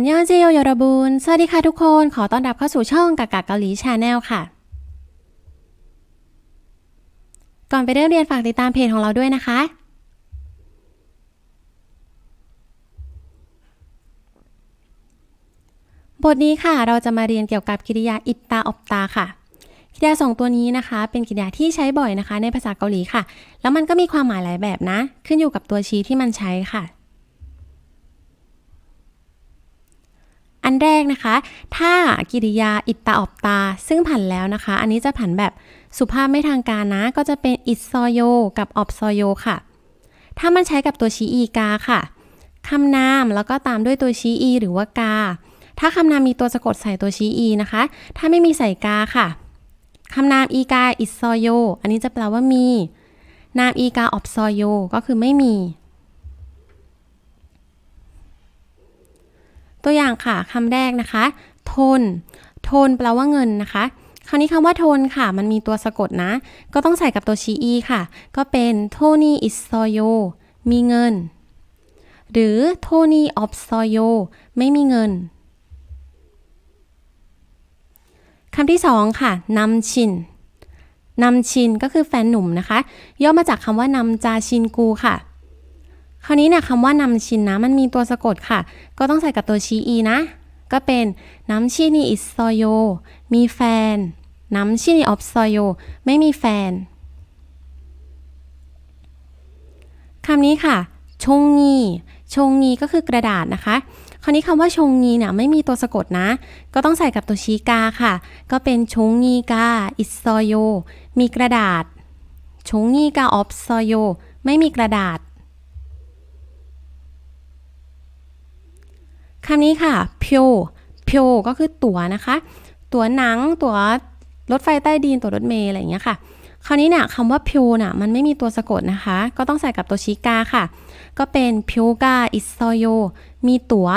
นยองเจโยยรบุนสวัสดีค่ะทุกคน ขอต้อนรับเข้าสู่ช่องกากาเกาหลีชาแนลค่ะ ก่อนไปเริ่มเรียนฝากติดตามเพจของเราด้วยนะคะ บทนี้ค่ะเราจะมาเรียนเกี่ยวกับกริยาอิตตาอบตาค่ะกริยาสองตัวนี้นะคะ เป็นกริยาที่ใช้บ่อยนะคะ ในภาษาเกาหลีค่ะ แล้วมันก็มีความหมายหลายแบบนะ ขึ้นอยู่กับตัวชี้ที่มันใช้ค่ะ อันแรกนะคะ ถ้ากิริยาอิตตาออบตา ซึ่งผันแล้วนะคะ อันนี้จะผันแบบสุภาพไม่ทางการนะ ก็จะเป็นอิซโย กับออบซโยค่ะ ถ้ามันใช้กับตัวชี้อีกาค่ะคำนามแล้วก็ตามด้วยตัวชี้อีหรือว่ากา ถ้าคำนามมีตัวสะกดใส่ตัวชี้อีนะคะ ถ้าไม่มีใส่กาค่ะคำนามอีกาอิซโย อันนี้จะแปลว่ามี นามอีกาออบซโย ก็คือไม่มี ตัวอย่างค่ะคำแรกนะคะโทนโทนแปลว่าเงินนะคะ คราวนี้คำว่าโทนค่ะ มันมีตัวสะกดนะ ก็ต้องใส่กับตัวชีอีค่ะ ก็เป็นโทนี่อิซโยมีเงิน หรือโทนี่ออฟซโยไม่มีเงินคำที่สองค่ะนำชินนำชินก็คือแฟนหนุ่มนะคะ ย่อมาจากคำว่านำจาชินกูค่ะ คราวนี้เนี่ยคำว่านำชินนะมันมีตัวสะกดค่ะ ก็ต้องใส่กับตัวชีอีนะ ก็เป็นน้ำชินีอิซอโย มีแฟน น้ำชินีออฟซอโย ไม่มีแฟนคำนี้ค่ะ ชงงีชงงีก็คือกระดาษนะคะ คราวนี้คำว่าชงงีเนี่ยไม่มีตัวสะกดนะ ก็ต้องใส่กับตัวชีกาค่ะ ก็เป็นชงงีกาอิซอโย มีกระดาษ ชงงีกาออฟซอโย ไม่มีกระดาษ คำนี้ค่ะ เพียวเพียวก็คือตั๋วนะคะ ตั๋วหนัง ตั๋วรถไฟใต้ดิน ตั๋วรถเมล์อะไรอย่างเงี้ยค่ะ คราวนี้เนี่ยคำว่าเพียวน่ะมันไม่มีตัวสะกดนะคะ ก็ต้องใส่กับตัวชิกาค่ะ ก็เป็นเพียวกาอิซโยมีตั๋ว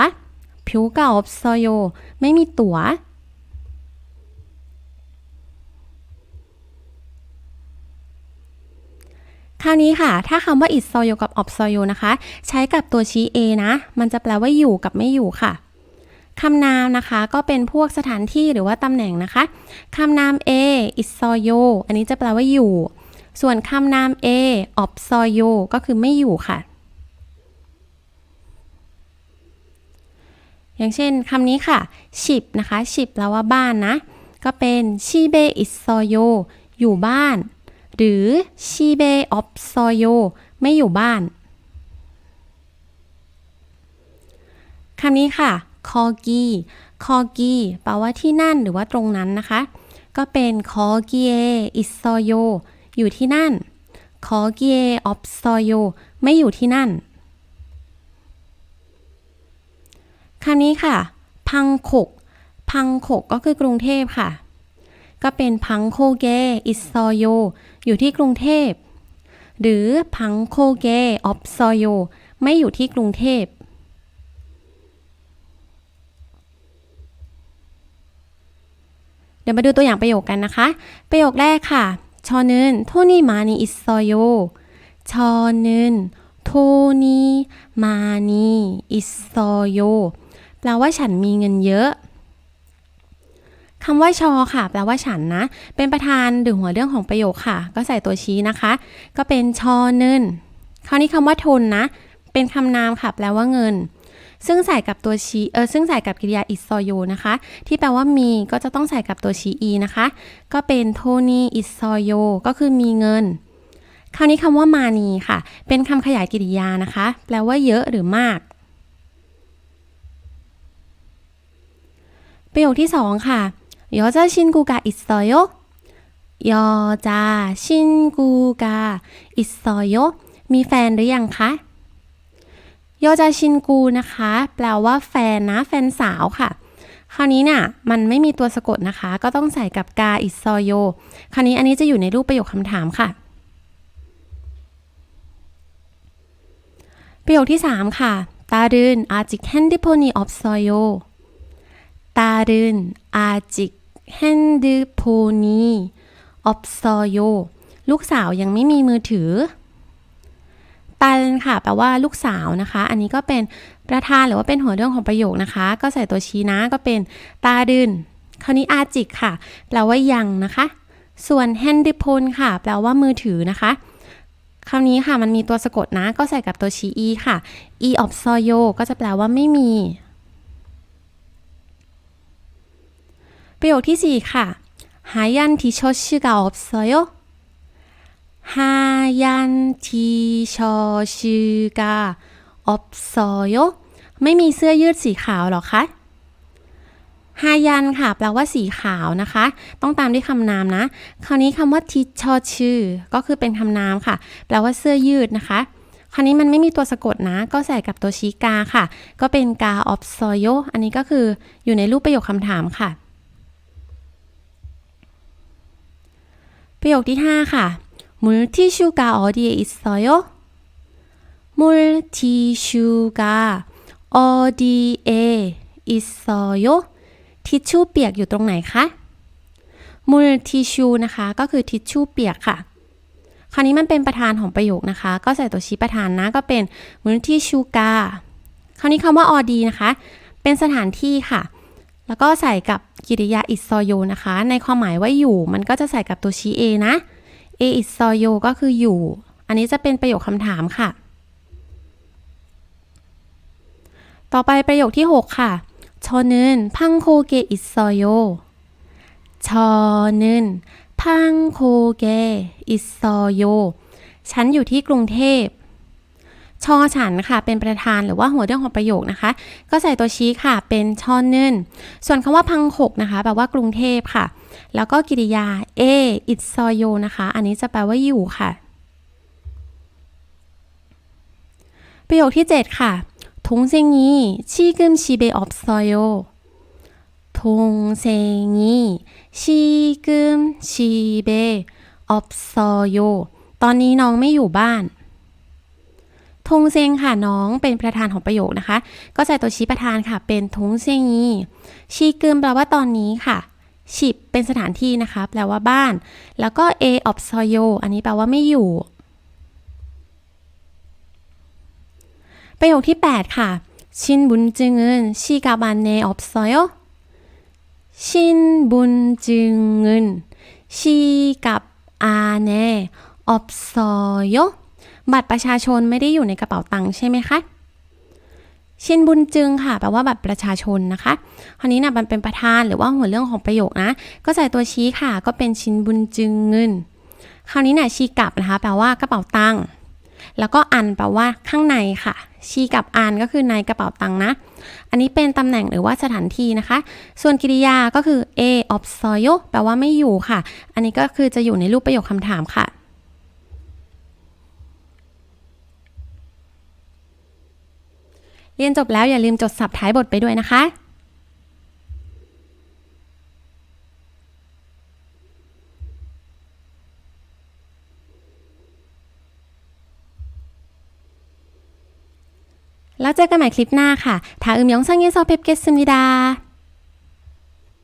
เพียวกาอบโซโย ไม่มีตั๋ว คราวนี้ค่ะ ถ้าคำว่า is soyo กับ of soyo นะคะ ใช้กับตัวชี้ a นะ มันจะแปลว่าอยู่กับไม่อยู่ค่ะคำนามนะคะก็เป็นพวกสถานที่หรือว่าตำแหน่งนะคะคำนาม a is soyo อันนี้จะแปลว่าอยู่ ส่วนคำนาม a of soyo ก็คือไม่อยู่ค่ะ อย่างเช่นคำนี้ค่ะชิบนะคะชิบแปลว่าบ้านนะ ก็เป็นชิเบอิซโยอยู่บ้าน หรือชิเบออฟซอโยไม่อยู่บ้านคำนี้ค่ะคอกีคอกีแปลว่าที่นั่นหรือว่าตรงนั้นนะคะ ก็เป็นคอกีเออิซอโยอยู่ที่นั่นคอกีเอออฟซอโยไม่อยู่ที่นั่นคำนี้ค่ะ พังขกพังขกก็คือกรุงเทพค่ะ ก็เป็นพังโคเกอิซอโยอยู่ที่กรุงเทพ หรือพังโคเกออฟซอโยไม่อยู่ที่กรุงเทพ เดี๋ยวมาดูตัวอย่างประโยคกันนะคะ ประโยคแรกค่ะชอนึนโทนี่มานีอิซอโยชอนึนโทนี่มานีอิซอโยแปลว่าฉันมีเงินเยอะ คำว่าชอค่ะ แปลว่าฉันนะ เป็นประธานหรือหัวเรื่องของประโยคค่ะ ก็ใส่ตัวชี้นะคะ ก็เป็นชอเนึนคราวนี้คำว่าทนนะ เป็นคำนามค่ะ แปลว่าเงิน ซึ่งใส่กับตัวชี้เออซึ่งใส่กับกริยาอิซโยนะคะ ที่แปลว่ามีก็จะต้องใส่กับตัวชี้อีนะคะ ก็เป็นโทนีอิซโยก็คือมีเงินคราวนี้คำว่ามานีค่ะ เป็นคำขยายกริยานะคะ แปลว่าเยอะหรือมาก ประโยคที่สองค่ะ 여자친구가 있어요? 여자친구가 있어요? มีแฟนหรือยังคะยอจาชินกูนะคะ แปลว่าแฟนนะ แฟนสาวค่ะ คราวนี้เนี่ยมันไม่มีตัวสะกดนะคะ ก็ต้องใส่กับกาอิซอโย คราวนี้อันนี้จะอยู่ในรูปประโยคคำถามค่ะ ประโยคที่ 3 ค่ะ ตาดึนอาจิกแฮนดิโพนีออฟซอโย ตาดึนอาจิก แฮนดิโพนีออฟซโยลูกสาวยังไม่มีมือถือ ตันค่ะ แปลว่าลูกสาวนะคะ อันนี้ก็เป็นประธานหรือว่าเป็นหัวเรื่องของประโยคนะคะ ก็ใส่ตัวชี้นะก็เป็นตาดืนคราวนี้อาจิกค่ะ แปลว่ายังนะคะ ส่วนแฮนดิพลค่ะ แปลว่ามือถือนะคะคราวนี้ค่ะมันมีตัวสะกดนะ ก็ใส่กับตัวชี้อีค่ะ e of soyo ก็จะแปลว่าไม่มี ประโยคที่ 4 ค่ะหายันทีชอชิกาอบซอยฮายันทีชอชิกอบซยไม่มีเสื้อยืดสีขาวหรอคะฮายันค่ะ แปลว่าสีขาวนะคะ ต้องตามด้วยคำนามนะ คราวนี้คำว่าทิชอชื่อ ก็คือเป็นคำนามค่ะ แปลว่าเสื้อยืดนะคะ คราวนี้มันไม่มีตัวสะกดนะ ก็ใส่กับตัวชีกาค่ะ ก็เป็นกาออฟซโยอันนี้ก็คืออยู่ในรูปประโยคคำถามค่ะ ประโยคที่ 5 ค่ะ 물티슈가 어디에 있어요? 물티슈가 어디에 있어요? ทิชชู่เปียกอยู่ตรงไหนคะ multissue นะคะ ก็คือทิชชู่เปียกค่ะ คราวนี้มันเป็นประธานของประโยคนะคะ ก็ใส่ตัวชี้ประธานนะ ก็เป็น multissue กาคราวนี้คำว่า อดีนะคะ เป็นสถานที่ค่ะ แล้วก็ใส่กับกิริยา is ซโยนะคะ ในความหมายว่าอยู่ มันก็จะใส่กับตัวชี้ a นะ a is ซโยก็คืออยู่ อันนี้จะเป็นประโยคคำถามค่ะ ต่อไปประโยคที่ 6 ค่ะชอนึนพังโคเกอิซโยชอนึนพังโคเกอิซโยฉันอยู่ที่กรุงเทพ ชอฉันค่ะ เป็นประธานหรือว่าหัวเรื่องของประโยคนะคะ ก็ใส่ตัวชี้ค่ะ เป็นชอนเนินส่วนคำว่าพังหกนะคะแปลว่ากรุงเทพค่ะ แล้วก็กิริยาเออิตซอยโยนะคะ อันนี้จะแปลว่าอยู่ค่ะ ประโยคที่ 7 ค่ะทงเซงีชีกึมชีเบออซอโยทงเซงีชีกึมชีเบออซอโยตอนนี้น้องไม่อยู่บ้าน ทงเซียงค่ะน้องเป็นประธานของประโยคนะคะ ก็ใส่ตัวชี้ประธานค่ะ เป็นทงเซียงีชีเกิมแปลว่าตอนนี้ค่ะชิบเป็นสถานที่นะคะแปลว่าบ้าน แล้วก็เอออ s ซ y ยอันนี้แปลว่าไม่อยู่ ประโยคที่ 8 ค่ะ ชินบุญจึงเงินชีกาบันเนออฟซอยชินบุญจึงเงินชีกับอาเนออฟซอย บัตรประชาชนไม่ได้อยู่ในกระเป๋าตังค์ใช่ไหมคะชินบุญจึงค่ะแปลว่าบัตรประชาชนนะคะคราวนี้นะมันเป็นประธานหรือว่าหัวเรื่องของประโยคนะ ก็ใส่ตัวชี้ค่ะ ก็เป็นชินบุญจึงเงิน คราวนี้นะชีกลับนะคะ แปลว่ากระเป๋าตังค์แล้วก็อันแปลว่าข้างในค่ะ ชีกับอันก็คือในกระเป๋าตังค์นะ อันนี้เป็นตำแหน่งหรือว่าสถานที่นะคะ ส่วนกริยาก็คือ a of soyo แปลว่าไม่อยู่ค่ะ อันนี้ก็คือจะอยู่ในรูปประโยคคำถามค่ะ เรียนจบแล้วอย่าลืมจดสับท้ายบทไปด้วยนะคะแล้วเจอกันใหม่คลิปหน้าค่ะ ถ้าอึมยองซังเยซอเพปเกสมิดา